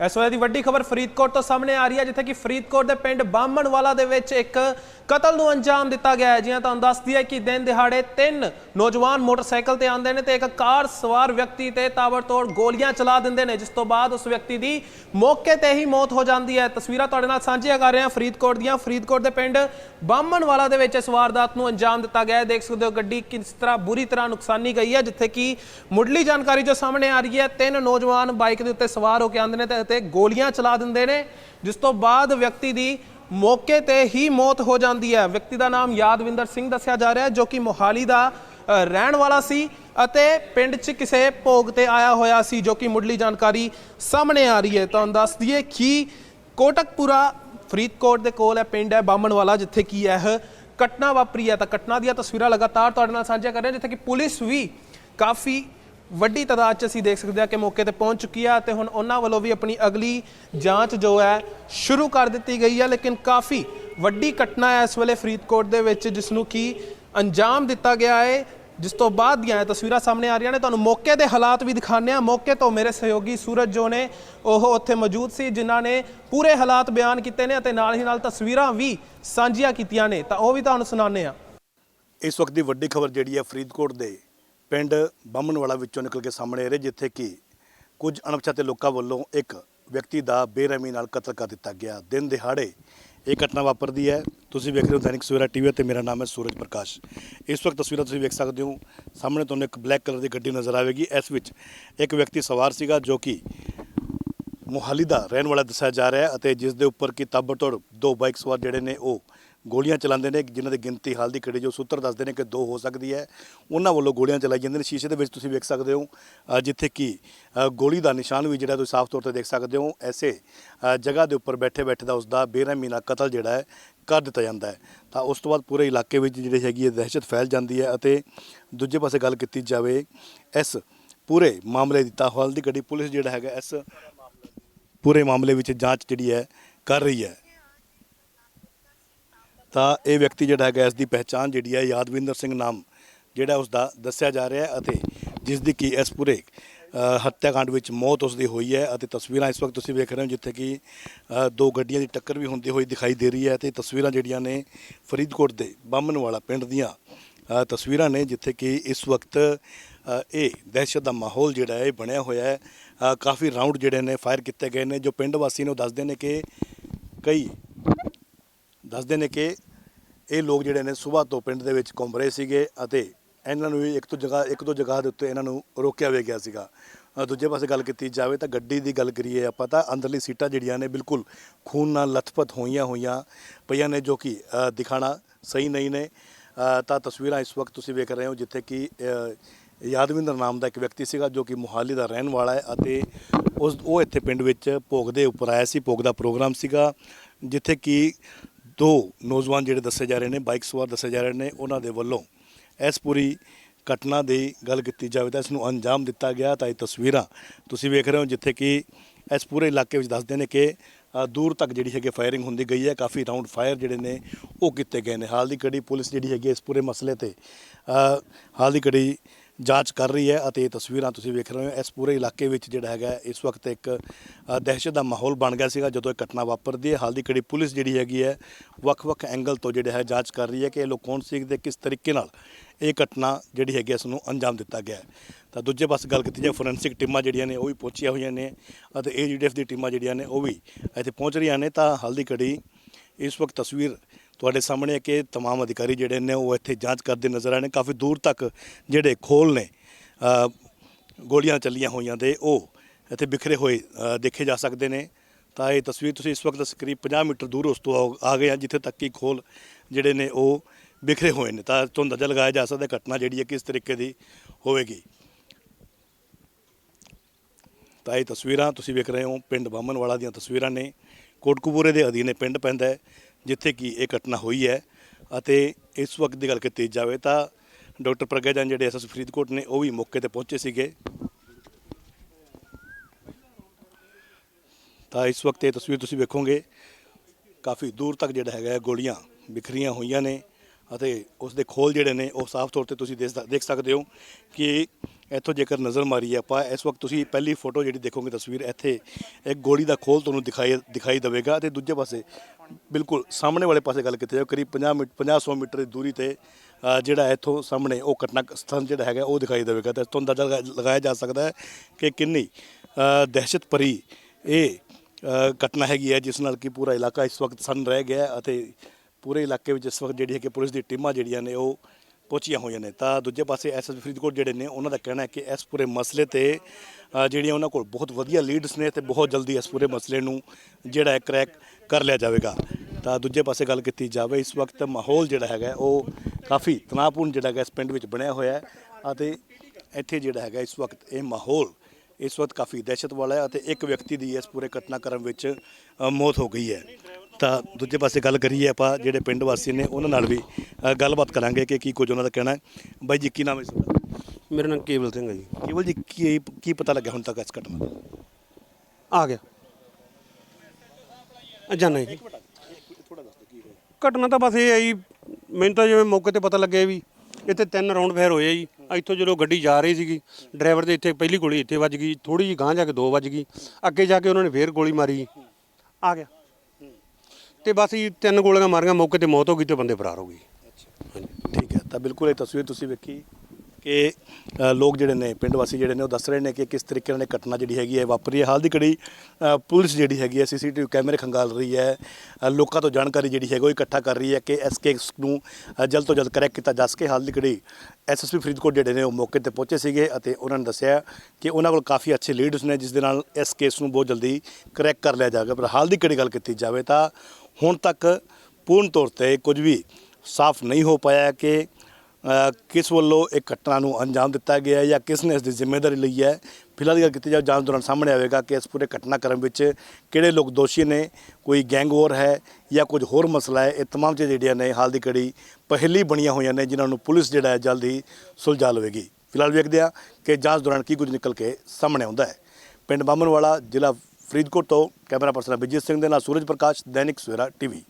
ਇਸ ਵੇਲੇ ਦੀ ਵੱਡੀ ਖਬਰ ਫਰੀਦਕੋਟ ਤੋਂ ਸਾਹਮਣੇ ਆ ਰਹੀ ਹੈ, ਜਿੱਥੇ ਕਿ ਫਰੀਦਕੋਟ ਦੇ ਪਿੰਡ ਬਾਹਮਣਵਾਲਾ ਦੇ ਵਿੱਚ ਇੱਕ ਕਤਲ ਨੂੰ ਅੰਜਾਮ ਦਿੱਤਾ ਗਿਆ ਹੈ। ਜਿਵੇਂ ਤੁਹਾਨੂੰ ਦੱਸਦੀ ਹੈ ਕਿ ਦਿਨ ਦਿਹਾੜੇ ਤਿੰਨ ਨੌਜਵਾਨ ਮੋਟਰਸਾਈਕਲ ਤੇ ਆਉਂਦੇ ਨੇ ਤੇ ਇੱਕ ਕਾਰ ਸਵਾਰ ਵਿਅਕਤੀ ਤੇ ਤਾਬੜਤੋੜ ਗੋਲੀਆਂ ਚਲਾ ਦਿੰਦੇ ਨੇ, ਜਿਸ ਤੋਂ ਬਾਅਦ ਉਸ ਵਿਅਕਤੀ ਦੀ ਮੌਕੇ ਤੇ ਹੀ ਮੌਤ ਹੋ ਜਾਂਦੀ ਹੈ। ਤਸਵੀਰਾਂ ਤੁਹਾਡੇ ਨਾਲ ਸਾਂਝੀਆਂ ਕਰ ਰਹੇ ਹਾਂ ਫਰੀਦਕੋਟ ਦੀਆਂ। ਫਰੀਦਕੋਟ ਦੇ ਪਿੰਡ ਬਾਹਮਣਵਾਲਾ ਦੇ ਵਿੱਚ ਇਸ ਵਾਰਦਾਤ ਨੂੰ ਅੰਜਾਮ ਦਿੱਤਾ ਗਿਆ ਹੈ। ਦੇਖ ਸਕਦੇ ਹੋ ਗੱਡੀ ਕਿਸ ਤਰ੍ਹਾਂ ਬੁਰੀ ਤਰ੍ਹਾਂ ਨੁਕਸਾਨੀ ਗਈ ਹੈ, ਜਿੱਥੇ ਕਿ ਮੁੱਢਲੀ ਜਾਣਕਾਰੀ ਜੋ ਸਾਹਮਣੇ ਆ ਰਹੀ ਹੈ, ਤਿੰਨ ਨੌਜਵਾਨ ਬਾਈਕ ਦੇ ਉੱਤੇ ਸਵਾਰ ਹੋ ਕੇ ਆਉਂਦੇ ਨੇ ਤੇ ਤੇ ਗੋਲੀਆਂ ਚਲਾ ਦਿੰਦੇ ਨੇ, ਜਿਸ ਤੋਂ ਬਾਅਦ ਵਿਅਕਤੀ ਦੀ ਮੌਕੇ ਤੇ ਹੀ ਮੌਤ ਹੋ ਜਾਂਦੀ ਹੈ। ਵਿਅਕਤੀ ਦਾ ਨਾਮ ਯਾਦਵਿੰਦਰ ਸਿੰਘ ਦੱਸਿਆ ਜਾ ਰਿਹਾ ਹੈ, ਜੋ ਕਿ ਮੋਹਾਲੀ ਦਾ ਰਹਿਣ ਵਾਲਾ ਸੀ ਅਤੇ ਪਿੰਡ 'ਚ ਕਿਸੇ ਭੋਗ ਤੇ ਆਇਆ ਹੋਇਆ ਸੀ, ਜੋ ਕਿ ਮੁੱਢਲੀ ਜਾਣਕਾਰੀ ਸਾਹਮਣੇ ਆ ਰਹੀ ਹੈ। ਤੁਹਾਨੂੰ ਦੱਸ ਦਈਏ ਕਿ ਕੋਟਕਪੁਰਾ ਫਰੀਦਕੋਟ ਦੇ ਕੋਲ ਹੈ ਪਿੰਡ ਹੈ ਬਾਮਣ ਵਾਲਾ ਜਿੱਥੇ ਕੀ ਇਹ ਘਟਨਾ ਵਾਪਰੀ ਹੈ। ਤਾਂ ਘਟਨਾ ਦੀਆਂ ਤਸਵੀਰਾਂ ਲਗਾਤਾਰ ਤੁਹਾਡੇ ਨਾਲ ਸਾਂਝੀਆਂ ਕਰ ਰਹੇ ਹਾਂ, ਜਿੱਥੇ ਕਿ ਪੁਲਿਸ ਵੀ ਕਾਫੀ ਵੱਡੀ ਤਾਦਾਦ 'ਚ ਅਸੀਂ ਦੇਖ ਸਕਦੇ ਹਾਂ ਕਿ ਮੌਕੇ ਤੇ ਪਹੁੰਚ ਚੁੱਕੀ ਹੈ ਤੇ ਹੁਣ ਉਹਨਾਂ ਵੱਲੋਂ ਵੀ ਆਪਣੀ ਅਗਲੀ ਜਾਂਚ ਜੋ ਹੈ ਸ਼ੁਰੂ ਕਰ ਦਿੱਤੀ ਗਈ ਹੈ ਲੇਕਿਨ ਕਾਫੀ ਵੱਡੀ ਘਟਨਾ ਹੈ ਇਸ ਵੇਲੇ ਫਰੀਦਕੋਟ ਦੇ ਵਿੱਚ ਜਿਸ ਨੂੰ ਕੀ ਅੰਜਾਮ ਦਿੱਤਾ ਗਿਆ ਹੈ ਜਿਸ ਤੋਂ ਬਾਅਦ ਦੀਆਂ ਤਸਵੀਰਾਂ ਸਾਹਮਣੇ ਆ ਰਹੀਆਂ ਨੇ। ਤੁਹਾਨੂੰ ਮੌਕੇ ਦੇ ਹਾਲਾਤ ਵੀ ਦਿਖਾਉਂਦੇ ਹਾਂ। ਮੌਕੇ ਤੋਂ ਮੇਰੇ ਸਹਿਯੋਗੀ ਸੂਰਜ ਜੋ ਨੇ, ਉਹ ਉੱਥੇ ਮੌਜੂਦ ਸੀ, ਜਿਨ੍ਹਾਂ ਨੇ ਪੂਰੇ ਹਾਲਾਤ ਬਿਆਨ ਕੀਤੇ ਨੇ ਅਤੇ ਨਾਲ ਹੀ ਨਾਲ ਤਸਵੀਰਾਂ ਵੀ ਸਾਂਝੀਆਂ ਕੀਤੀਆਂ ਨੇ। ਤਾਂ ਉਹ ਵੀ ਤੁਹਾਨੂੰ ਸੁਣਾਉਂਦੇ ਹਾਂ। ਇਸ ਵਕਤ ਦੀ ਵੱਡੀ ਖਬਰ ਜਿਹੜੀ ਹੈ ਫਰੀਦਕੋਟ ਦੇ ਪਿੰਡ ਬਾਮਣਵਾਲਾ ਵਿੱਚੋਂ ਨਿਕਲ ਕੇ ਸਾਹਮਣੇ ਆ ਰਹੀ, ਜਿੱਥੇ ਕਿ ਕੁਝ ਅਣਪਛਾਤੇ ਲੋਕਾਂ ਵੱਲੋਂ ਇੱਕ ਵਿਅਕਤੀ ਦਾ ਬੇਰਹਿਮੀ ਨਾਲ ਕਤਲ ਕਰ ਦਿੱਤਾ ਗਿਆ। ਦਿਨ ਦਿਹਾੜੇ ਇਹ ਘਟਨਾ ਵਾਪਰਦੀ ਹੈ। ਤੁਸੀਂ ਵੇਖ ਰਹੇ ਹੋ ਦੈਨਿਕ ਸਵੇਰਾ ਟੀਵੀ ਤੇ ਮੇਰਾ ਨਾਮ ਹੈ ਸੂਰਜ ਪ੍ਰਕਾਸ਼। ਇਸ ਵਕਤ ਤਸਵੀਰਾਂ ਤੁਸੀਂ ਵੇਖ ਸਕਦੇ ਹੋ। ਸਾਹਮਣੇ ਤੁਹਾਨੂੰ ਇੱਕ ਬਲੈਕ ਕਲਰ ਦੀ ਗੱਡੀ ਨਜ਼ਰ ਆਵੇਗੀ। ਇਸ ਵਿੱਚ ਇੱਕ ਵਿਅਕਤੀ ਸਵਾਰ ਸੀਗਾ ਜੋ ਕਿ ਮੋਹਾਲੀ ਦਾ ਰਹਿਣ ਵਾਲਾ ਦੱਸਿਆ ਜਾ ਰਿਹਾ ਹੈ ਅਤੇ ਜਿਸ ਦੇ ਉੱਪਰ ਕਿ ਤਾਬੜਤੋੜ ਦੋ ਬਾਈਕ ਸਵਾਰ ਜਿਹੜੇ ਨੇ ਉਹ ਗੋਲੀਆਂ ਚਲਾਉਂਦੇ ਨੇ ਜਿਨ੍ਹਾਂ ਦੀ ਗਿਣਤੀ ਹਾਲ ਦੀ ਘੜੀ ਜੋ ਸੂਤਰ ਦੱਸਦੇ ਨੇ ਕਿ ਦੋ ਹੋ ਸਕਦੀ ਹੈ ਉਹਨਾਂ ਵੱਲੋਂ ਗੋਲੀਆਂ ਚਲਾਈ ਜਾਂਦੀਆਂ ਨੇ। ਸ਼ੀਸ਼ੇ ਦੇ ਵਿੱਚ ਤੁਸੀਂ ਵੇਖ ਸਕਦੇ ਹੋ ਅ, ਜਿੱਥੇ ਕਿ ਅ, ਗੋਲੀ ਦਾ ਨਿਸ਼ਾਨ ਵੀ ਜਿਹੜਾ ਤੁਸੀਂ ਸਾਫ਼ ਤੌਰ ਤੇ ਦੇਖ ਸਕਦੇ ਹੋ ਐਸੇ ਅ, ਜਗ੍ਹਾ ਦੇ ਉੱਪਰ ਬੈਠੇ ਬੈਠੇ ਦਾ ਉਸ ਦਾ ਬੇਰਹਿਮੀ ਨਾਲ ਕਤਲ ਜਿਹੜਾ ਹੈ ਕਰ ਦਿੱਤਾ ਜਾਂਦਾ ਹੈ। ਤਾਂ ਉਸ ਤੋਂ ਬਾਅਦ ਪੂਰੇ ਇਲਾਕੇ ਵਿੱਚ ਜਿਹੜੀ ਹੈਗੀ ਹੈ ਦਹਿਸ਼ਤ ਫੈਲ ਜਾਂਦੀ ਹੈ ਅਤੇ ਦੂਜੇ ਪਾਸੇ ਗੱਲ ਕੀਤੀ ਜਾਵੇ ਇਸ ਪੂਰੇ ਮਾਮਲੇ ਦੀ ਤਾਂ ਹਾਲ ਦੀ ਘੜੀ ਪੁਲਿਸ ਜਿਹੜਾ ਹੈਗਾ ਇਸ ਪੂਰੇ ਮਾਮਲੇ ਵਿੱਚ ਜਾਂਚ ਜਿਹੜੀ ਹੈ ਕਰ ਰਹੀ ਹੈ। ਤਾਂ ਇਹ ਵਿਅਕਤੀ ਜਿਹੜਾ ਹੈਗਾ ਇਸ ਦੀ ਪਹਿਚਾਣ ਜਿਹੜੀ ਹੈ ਯਾਦਵਿੰਦਰ ਸਿੰਘ ਨਾਮ ਜਿਹੜਾ ਉਸ ਦਾ ਦੱਸਿਆ ਜਾ ਰਿਹਾ ਹੈ ਅਤੇ ਜਿਸ ਦੀ ਕੀ ਇਸ ਪੂਰੇ ਅ, ਹੱਤਿਆਕਾਂਡ ਵਿੱਚ ਮੌਤ ਉਸ ਦੀ ਹੋਈ ਹੈ ਅਤੇ ਤਸਵੀਰਾਂ ਇਸ ਵਕਤ ਤੁਸੀਂ ਵੇਖ ਰਹੇ ਹੋ ਜਿੱਥੇ ਕਿ ਦੋ ਗੱਡੀਆਂ ਦੀ ਟੱਕਰ ਵੀ ਹੁੰਦੀ ਹੋਈ ਦਿਖਾਈ ਦੇ ਰਹੀ ਹੈ ਤੇ ਤਸਵੀਰਾਂ ਜਿਹੜੀਆਂ ਨੇ ਫਰੀਦਕੋਟ ਦੇ ਬਾਮਣਵਾਲਾ ਪਿੰਡ ਦੀਆਂ ਤਸਵੀਰਾਂ ਨੇ ਜਿੱਥੇ ਕਿ ਇਸ ਵਕਤ ਇਹ ਦਹਿਸ਼ਤ ਦਾ ਮਾਹੌਲ ਜਿਹੜਾ ਹੈ ਬਣਿਆ ਹੋਇਆ ਹੈ। ਕਾਫੀ ਰਾਉਂਡ ਜਿਹੜੇ ਨੇ ਫਾਇਰ ਕੀਤੇ ਗਏ ਨੇ ਜੋ ਪਿੰਡ ਵਾਸੀ ਨੂੰ ਦੱਸਦੇ ਨੇ ਕਿ ਕਈ ਦੱਸਦੇ ਨੇ ਕਿ ਇਹ ਲੋਕ ਜਿਹੜੇ ਨੇ ਸਵੇਰ ਤੋਂ ਪਿੰਡ ਦੇ ਵਿੱਚ ਘੁੰਮ ਰਹੇ ਸੀਗੇ ਅਤੇ ਇਹਨਾਂ ਨੂੰ ਵੀ ਇੱਕ ਤੋਂ ਜਗ੍ਹਾ ਇੱਕ ਦੋ ਜਗ੍ਹਾ ਦੇ ਉੱਤੇ ਇਹਨਾਂ ਨੂੰ ਰੋਕਿਆ ਵੀ ਗਿਆ ਸੀਗਾ। ਦੂਜੇ ਪਾਸੇ ਗੱਲ ਕੀਤੀ ਜਾਵੇ ਤਾਂ ਗੱਡੀ ਦੀ ਗੱਲ ਕਰੀਏ ਆਪਾਂ ਤਾਂ ਅੰਦਰਲੀ ਸੀਟਾਂ ਜਿਹੜੀਆਂ ਨੇ ਬਿਲਕੁਲ ਖੂਨ ਨਾਲ ਲਥਪਥ ਹੋਈਆਂ ਹੋਈਆਂ ਪਈਆਂ ਨੇ ਜੋ ਕਿ ਅ, ਦਿਖਾਣਾ ਸਹੀ ਨਹੀਂ ਨੇ। ਤਾਂ ਤਸਵੀਰਾਂ ਇਸ ਵਕਤ ਤੁਸੀਂ ਵੇਖ ਰਹੇ ਹੋ ਜਿੱਥੇ ਕਿ ਯਾਦਵਿੰਦਰ ਨਾਮ ਦਾ ਇੱਕ ਵਿਅਕਤੀ ਸੀਗਾ ਜੋ ਕਿ ਮੁਹਾਲੀ ਦਾ ਰਹਿਣ ਵਾਲਾ ਹੈ ਅਤੇ ਉਸ ਉਹ ਇੱਥੇ ਪਿੰਡ ਵਿੱਚ ਭੋਗ ਦੇ ਉੱਪਰ ਆਇਆ ਸੀ। ਭੋਗ ਦਾ ਪ੍ਰੋਗਰਾਮ ਸੀਗਾ ਜਿੱਥੇ ਕਿ ਦੋ ਨੌਜਵਾਨ ਜਿਹੜੇ ਦੱਸੇ ਜਾ ਰਹੇ ਨੇ ਬਾਈਕ ਸਵਾਰ ਦੱਸੇ ਜਾ ਰਹੇ ਨੇ ਉਹਨਾਂ ਦੇ ਵੱਲੋਂ ਇਸ ਪੂਰੀ ਘਟਨਾ ਦੀ ਗੱਲ ਕੀਤੀ ਜਾਵੇ ਤਾਂ ਇਸ ਨੂੰ ਅੰਜਾਮ ਦਿੱਤਾ ਗਿਆ ਤਾਂ ਇਹ ਤਸਵੀਰਾਂ ਤੁਸੀਂ ਵੇਖ ਰਹੇ ਹੋ ਜਿੱਥੇ ਕਿ ਇਸ ਪੂਰੇ ਇਲਾਕੇ ਵਿੱਚ ਦੱਸਦੇ ਨੇ ਕਿ ਅ, ਦੂਰ ਤੱਕ ਜਿਹੜੀ ਹੈਗੀ ਫਾਇਰਿੰਗ ਹੁੰਦੀ ਗਈ ਹੈ। ਕਾਫੀ ਰਾਉਂਡ ਫਾਇਰ ਜਿਹੜੇ ਨੇ ਉਹ ਕੀਤੇ ਗਏ ਨੇ। ਹਾਲ ਦੀ ਘੜੀ ਪੁਲਿਸ ਜਿਹੜੀ ਹੈਗੀ ਹੈ ਇਸ ਪੂਰੇ ਮਸਲੇ ਤੇ ਅ, ਹਾਲ ਦੀ ਘੜੀ ਜਾਂਚ ਕਰ ਰਹੀ ਹੈ ਅਤੇ ਇਹ ਤਸਵੀਰਾਂ ਤੁਸੀਂ ਵੇਖ ਰਹੇ ਹੋ। ਇਸ ਪੂਰੇ ਇਲਾਕੇ ਵਿੱਚ ਜਿਹੜਾ ਹੈਗਾ ਇਸ ਵਕਤ ਇੱਕ ਅ, ਦਹਿਸ਼ਤ ਦਾ ਮਾਹੌਲ ਬਣ ਗਿਆ ਸੀਗਾ ਜਦੋਂ ਇਹ ਘਟਨਾ ਵਾਪਰਦੀ ਹੈ। ਹਾਲ ਦੀ ਘੜੀ ਪੁਲਿਸ ਜਿਹੜੀ ਹੈਗੀ ਹੈ ਵੱਖ-ਵੱਖ ਐਂਗਲ ਤੋਂ ਜਿਹੜਾ ਹੈ ਜਾਂਚ ਕਰ ਰਹੀ ਹੈ ਕਿ ਇਹ ਲੋਕ ਕੌਣ ਸੀ ਤੇ ਕਿਸ ਤਰੀਕੇ ਨਾਲ ਇਹ ਘਟਨਾ ਜਿਹੜੀ ਹੈਗੀ ਹੈ ਇਸ ਨੂੰ ਅੰਜਾਮ ਦਿੱਤਾ ਗਿਆ ਹੈ। ਤਾਂ ਦੂਜੇ ਪਾਸੇ ਗੱਲ ਕੀਤੀ ਜਾਏ ਫੋਰੈਂਸਿਕ ਟੀਮਾਂ ਜਿਹੜੀਆਂ ਨੇ ਉਹ ਵੀ ਪਹੁੰਚੀਆਂ ਹੋਈਆਂ ਨੇ ਅਤੇ ਏਜੀਡੀਐਫ ਦੀ ਟੀਮਾਂ ਜਿਹੜੀਆਂ ਨੇ ਉਹ ਵੀ ਇੱਥੇ ਪਹੁੰਚ ਰਹੀਆਂ ਨੇ। ਤਾਂ ਹਾਲ ਦੀ ਘੜੀ ਇਸ ਵਕਤ ਤਸਵੀਰ ਤੁਹਾਡੇ ਸਾਹਮਣੇ ਹੈ ਕਿ तमाम ਅਧਿਕਾਰੀ ਜਿਹੜੇ ਨੇ ਉਹ ਇੱਥੇ ਜਾਂਚ ਕਰਦੇ ਨਜ਼ਰ ਆਏ ਨੇ ਕਾਫੀ ਦੂਰ ਤੱਕ ਜਿਹੜੇ ਖੋਲ ਨੇ ਅ, ਗੋਲੀਆਂ ਚੱਲੀਆਂ ਹੋਈਆਂ ਦੇ ਉਹ ਇੱਥੇ ਬਿਖਰੇ ਹੋਏ ਅ, ਦੇਖੇ ਜਾ ਸਕਦੇ ਨੇ ਤਾਂ ਇਹ ਤਸਵੀਰ ਤੁਸੀਂ ਇਸ ਵਕਤ ਕਰੀਬ 50 ਮੀਟਰ ਦੂਰ ਉਸ ਤੋਂ ਆ- ਆ ਗਏ ਆ ਜਿੱਥੇ ਤੱਕ ਕਿ ਖੋਲ ਜਿਹੜੇ ਨੇ ਉਹ ਬਿਖਰੇ ਹੋਏ ਨੇ ਤਾਂ ਤੋਂ ਅੰਦਾਜ਼ਾ ਲਗਾਇਆ ਜਾ ਸਕਦਾ ਹੈ ਘਟਨਾ ਜਿਹੜੀ ਹੈ ਕਿਸ ਤਰੀਕੇ ਦੀ ਹੋਵੇਗੀ ਤਾਂ ਇਹ ਤਸਵੀਰਾਂ ਤੁਸੀਂ ਵੇਖ ਰਹੇ ਹੋ ਪਿੰਡ ਬਾਮਨਵਾਲਾ ਦੀਆਂ ਤਸਵੀਰਾਂ ਨੇ ਕੋਟਕਪੂਰੇ ਦੇ ਅਧੀਨ ਇਹ ਪਿੰਡ ਪੈਂਦਾ ਹੈ ਜਿੱਥੇ ਕਿ ਇਹ ਘਟਨਾ ਹੋਈ ਹੈ ਅਤੇ ਇਸ ਵਕਤ ਦੀ ਗੱਲ ਕੀਤੀ ਜਾਵੇ ਤਾਂ ਡਾਕਟਰ ਪ੍ਰਗਿਆ ਜਨ ਜਿਹੜੇ ਐਸਐਸ ਫਰੀਦਕੋਟ ਨੇ, ਉਹ ਵੀ ਮੌਕੇ ਤੇ ਪਹੁੰਚੇ ਸੀਗੇ। ਤਾਂ ਇਸ ਵਕਤ ਇਹ ਤਸਵੀਰ ਤੁਸੀਂ ਵੇਖੋਗੇ, ਕਾਫੀ ਦੂਰ ਤੱਕ ਜਿਹੜਾ ਹੈਗਾ ਗੋਲੀਆਂ ਬਿਖਰੀਆਂ ਹੋਈਆਂ ਨੇ ਅਤੇ ਉਸ ਦੇ ਖੋਲ ਜਿਹੜੇ ਨੇ, ਉਹ ਸਾਫ਼ ਤੌਰ ਤੇ ਤੁਸੀਂ ਦੇਖ ਸਕਦੇ ਹੋ ਕਿ ਇੱਥੋਂ ਜੇਕਰ ਨਜ਼ਰ ਮਾਰੀਏ ਆਪਾਂ, ਇਸ ਵਕਤ ਤੁਸੀਂ ਪਹਿਲੀ ਫੋਟੋ ਜਿਹੜੀ ਦੇਖੋਗੇ ਤਸਵੀਰ, ਇੱਥੇ ਇੱਕ ਗੋਲੀ ਦਾ ਖੋਲ ਤੁਹਾਨੂੰ ਦਿਖਾਈ ਦਿਖਾਈ ਦੇਵੇਗਾ ਤੇ ਦੂਜੇ ਪਾਸੇ ਬਿਲਕੁਲ ਸਾਹਮਣੇ ਵਾਲੇ ਪਾਸੇ ਗੱਲ ਕੀਤੀ ਜਾਵੇ, ਕਰੀਬ 50 ਮਿੰਟ 50 ਮਿੰਟ ਦੀ ਦੂਰੀ ਤੇ ਜਿਹੜਾ ਇੱਥੋਂ ਸਾਹਮਣੇ ਉਹ ਘਟਨਾ ਸਥਾਨ ਜਿਹੜਾ ਹੈਗਾ ਉਹ ਦਿਖਾਈ ਦੇਵੇਗਾ। ਤੇ ਇਸ ਤੋਂ ਅੰਦਾਜ਼ਾ ਲਗਾ- ਲਗਾਇਆ ਜਾ ਸਕਦਾ ਹੈ ਕਿ ਕਿੰਨੀ ਦਹਿਸ਼ਤ ਭਰੀ ਇਹ ਘਟਨਾ ਹੈਗੀ ਹੈ, ਜਿਸ ਨਾਲ ਕਿ ਪੂਰਾ ਇਲਾਕਾ ਇਸ ਵਕਤ ਸਨ ਰਹਿ ਗਿਆ ਅਤੇ ਪੂਰੇ ਇਲਾਕੇ ਵਿੱਚ ਇਸ ਵਕਤ ਜਿਹੜੀ ਹੈ ਕਿ ਪੁਲਿਸ ਦੀ ਟੀਮਾਂ ਜਿਹੜੀਆਂ ਨੇ ਉਹ ਪਹੁੰਚੀਆਂ ਹੋਈਆਂ ਨੇ। ਤਾਂ ਦੂਜੇ ਪਾਸੇ ਐਸਐਸ ਫਰੀਦਕੋਟ ਜਿਹੜੇ ਨੇ ਉਹਨਾਂ ਦਾ ਕਹਿਣਾ ਹੈ ਕਿ ਇਸ ਪੂਰੇ ਮਸਲੇ ਤੇ ਅ, ਜਿਹੜੀਆਂ ਉਹਨਾਂ ਕੋਲ ਬਹੁਤ ਵਧੀਆ ਲੀਡਸ ਨੇ ਤੇ ਬਹੁਤ ਜਲਦੀ ਇਸ ਪੂਰੇ ਮਸਲੇ ਨੂੰ ਜਿਹੜਾ ਹੈ ਕਰੈਕ ਕਰ ਲਿਆ ਜਾਵੇਗਾ। ਤਾਂ ਦੂਜੇ ਪਾਸੇ ਗੱਲ ਕੀਤੀ ਜਾਵੇ ਇਸ ਵਕਤ ਮਾਹੌਲ ਜਿਹੜਾ ਹੈਗਾ ਉਹ ਕਾਫੀ ਤਣਾਅਪੂਰਨ ਜਿਹੜਾ ਹੈਗਾ ਇਸ ਪਿੰਡ ਵਿੱਚ ਬਣਿਆ ਹੋਇਆ ਹੈ ਅਤੇ ਇੱਥੇ ਜਿਹੜਾ ਹੈਗਾ ਇਸ ਵਕਤ ਇਹ ਮਾਹੌਲ ਇਸ ਵਕਤ ਕਾਫੀ ਦਹਿਸ਼ਤ ਵਾਲਾ ਹੈ ਅਤੇ ਇੱਕ ਵਿਅਕਤੀ ਦੀ ਇਸ ਪੂਰੇ ਘਟਨਾਕ੍ਰਮ ਵਿੱਚ ਅ, ਮੌਤ ਹੋ ਗਈ ਹੈ। ਤਾਂ ਦੂਜੇ ਪਾਸੇ ਗੱਲ ਕਰੀਏ ਆਪਾਂ ਜਿਹੜੇ ਪਿੰਡ ਵਾਸੀ ਨੇ ਉਹਨਾਂ ਨਾਲ ਵੀ ਅ, ਗੱਲਬਾਤ ਕਰਾਂਗੇ ਕਿ ਕੀ ਕੁਝ ਉਹਨਾਂ ਦਾ ਕਹਿਣਾ ਹੈ। ਬਾਈ ਜੀ ਕੀ ਨਾਮ ਹੈ ਤੁਹਾਡਾ? ਮੇਰਾ ਨਾਮ ਕੇਵਲ ਸਿੰਘ ਹੈ ਜੀ। ਕੇਵਲ ਜੀ ਕੀ ਕੀ ਪਤਾ ਲੱਗਿਆ ਹੁਣ ਤੱਕ ਇਸ ਘਟਨਾ ਦਾ? ਆ ਗਿਆ। ਅੱਛਾ ਨਹੀਂ ਜੀ। ਘਟਨਾ ਤਾਂ ਬਸ ਇਹ ਹੈ ਜੀ ਮੈਨੂੰ ਤਾਂ ਜਿਵੇਂ ਮੌਕੇ ਤੇ ਪਤਾ ਲੱਗਿਆ ਵੀ ਇੱਥੇ ਤਿੰਨ ਰਾਉਂਡ ਫਾਇਰ ਹੋਏ ਜੀ। ਇੱਥੋਂ ਜਦੋਂ ਗੱਡੀ ਜਾ ਰਹੀ ਸੀਗੀ ਡਰਾਈਵਰ ਦੇ ਇੱਥੇ ਪਹਿਲੀ ਗੋਲੀ ਇੱਥੇ ਵੱਜ ਗਈ ਥੋੜੀ ਜਿਹੀ ਗਾਂਹ ਜਾ ਕੇ ਦੋ ਵੱਜ ਗਈ। ਅੱਗੇ ਜਾ ਕੇ ਉਹਨਾਂ ਨੇ ਫੇਰ ਗੋਲੀ ਮਾਰੀ। ਆ ਗਿਆ। ਤੇ ਬਸ ਜੀ ਤਿੰਨ ਗੋਲੀਆਂ ਮਾਰੀਆਂ ਮੌਕੇ ਤੇ ਮੌਤ ਹੋ ਗਈ ਤੇ ਬੰਦੇ ਫਰਾਰ ਹੋ ਗਏ। ਹਾਂਜੀ। ਠੀਕ ਹੈ ਤਾਂ ਬਿਲਕੁਲ ਇਹ ਤਸਵੀਰ ਤੁਸੀਂ ਵੇਖੀ ਕਿ ਅ, ਲੋਕ ਜਿਹੜੇ ਨੇ ਪਿੰਡ ਵਾਸੀ ਜਿਹੜੇ ਨੇ ਉਹ ਦੱਸ ਰਹੇ ਨੇ ਕਿ ਕਿਸ ਤਰੀਕੇ ਨਾਲ ਇਹ ਘਟਨਾ ਜਿਹੜੀ ਹੈਗੀ ਹੈ ਵਾਪਰੀ ਹੈ। ਹਾਲ ਦੀ ਘੜੀ ਅ, ਪੁਲਿਸ ਜਿਹੜੀ ਹੈਗੀ ਹੈ ਸੀਸੀਟੀਵੀ ਕੈਮਰੇ ਖੰਗਾਲ ਰਹੀ ਹੈ। ਅ, ਲੋਕਾਂ ਤੋਂ ਜਾਣਕਾਰੀ ਜਿਹੜੀ ਹੈਗੀ ਉਹ ਇਕੱਠਾ ਕਰ ਰਹੀ ਹੈ ਕਿ ਇਸ ਕੇਸ ਨੂੰ ਅ, ਜਲਦ ਤੋਂ ਜਲਦ ਕਰੈਕ ਕੀਤਾ ਜਾ ਸਕੇ। ਹਾਲ ਦੀ ਘੜੀ ਐਸਐਸਪੀ ਫਰੀਦਕੋਟ ਜਿਹੜੇ ਨੇ ਉਹ ਮੌਕੇ ਤੇ ਪਹੁੰਚੇ ਸੀਗੇ ਅਤੇ ਉਹਨਾਂ ਨੇ ਦੱਸਿਆ ਕਿ ਉਹਨਾਂ ਕੋਲ ਕਾਫੀ ਅੱਛੇ ਲੀਡਸ ਨੇ ਜਿਸ ਦੇ ਨਾਲ ਇਸ ਕੇਸ ਨੂੰ ਬਹੁਤ ਜਲਦੀ ਕਰੈਕ ਕਰ ਲਿਆ ਜਾਵੇਗਾ। ਪਰ ਹਾਲ ਦੀ ਘੜੀ ਗੱਲ ਕੀਤੀ ਜਾਵੇ ਤਾਂ ਹੁਣ ਤੱਕ ਪੂਰਨ ਤੌਰ ਤੇ ਕੁਝ ਵੀ ਸਾਫ਼ ਨਹੀਂ ਹੋ ਪਾਇਆ ਕਿ ਅ, ਕਿਸ ਵੱਲੋਂ ਇਹ ਘਟਨਾ ਨੂੰ ਅੰਜਾਮ ਦਿੱਤਾ ਗਿਆ ਹੈ ਜਾਂ ਕਿਸ ਨੇ ਇਸ ਦੀ ਜ਼ਿੰਮੇਵਾਰੀ ਲਈ ਹੈ ਫਿਲਹਾਲ ਗੱਲ ਕੀਤੀ ਜਾਵੇ ਜਾਂਚ ਦੌਰਾਨ ਸਾਹਮਣੇ ਆਵੇਗਾ ਕਿ ਇਸ ਪੂਰੇ ਘਟਨਾਕ੍ਰਮ ਵਿੱਚ ਕਿਹੜੇ ਲੋਕ ਦੋਸ਼ੀ ਨੇ ਕੋਈ ਗੈਂਗ ਵਾਰ ਹੈ ਜਾਂ ਕੁਝ ਹੋਰ ਮਸਲਾ ਹੈ ਇਹ तमाम ਚੀਜ਼ਾਂ ਜਿਹੜੀਆਂ ਨੇ ਹਾਲ ਦੀ ਘੜੀ ਪਹਿਲੀ ਬਣੀਆਂ ਹੋਈਆਂ ਨੇ ਜਿਨ੍ਹਾਂ ਨੂੰ ਪੁਲਿਸ ਜਿਹੜਾ ਹੈ ਜਲਦੀ ਸੁਲਝਾ ਲਵੇਗੀ ਫਿਲਹਾਲ ਵੇਖਦੇ ਹਾਂ ਕਿ ਜਾਂਚ ਦੌਰਾਨ ਕੀ ਕੁਝ ਨਿਕਲ ਕੇ ਸਾਹਮਣੇ ਆਉਂਦਾ ਹੈ ਪਿੰਡ ਬਾਮਨਵਾਲਾ ਜ਼ਿਲ੍ਹਾ ਫਰੀਦਕੋਟ ਤੋਂ ਕੈਮਰਾ ਪਰਸਨ ਅਭਿਜੀਤ ਸਿੰਘ ਦੇ ਨਾਲ ਸੂਰਜ ਪ੍ਰਕਾਸ਼ ਦੈਨਿਕ ਸਵੇਰਾ ਟੀਵੀ।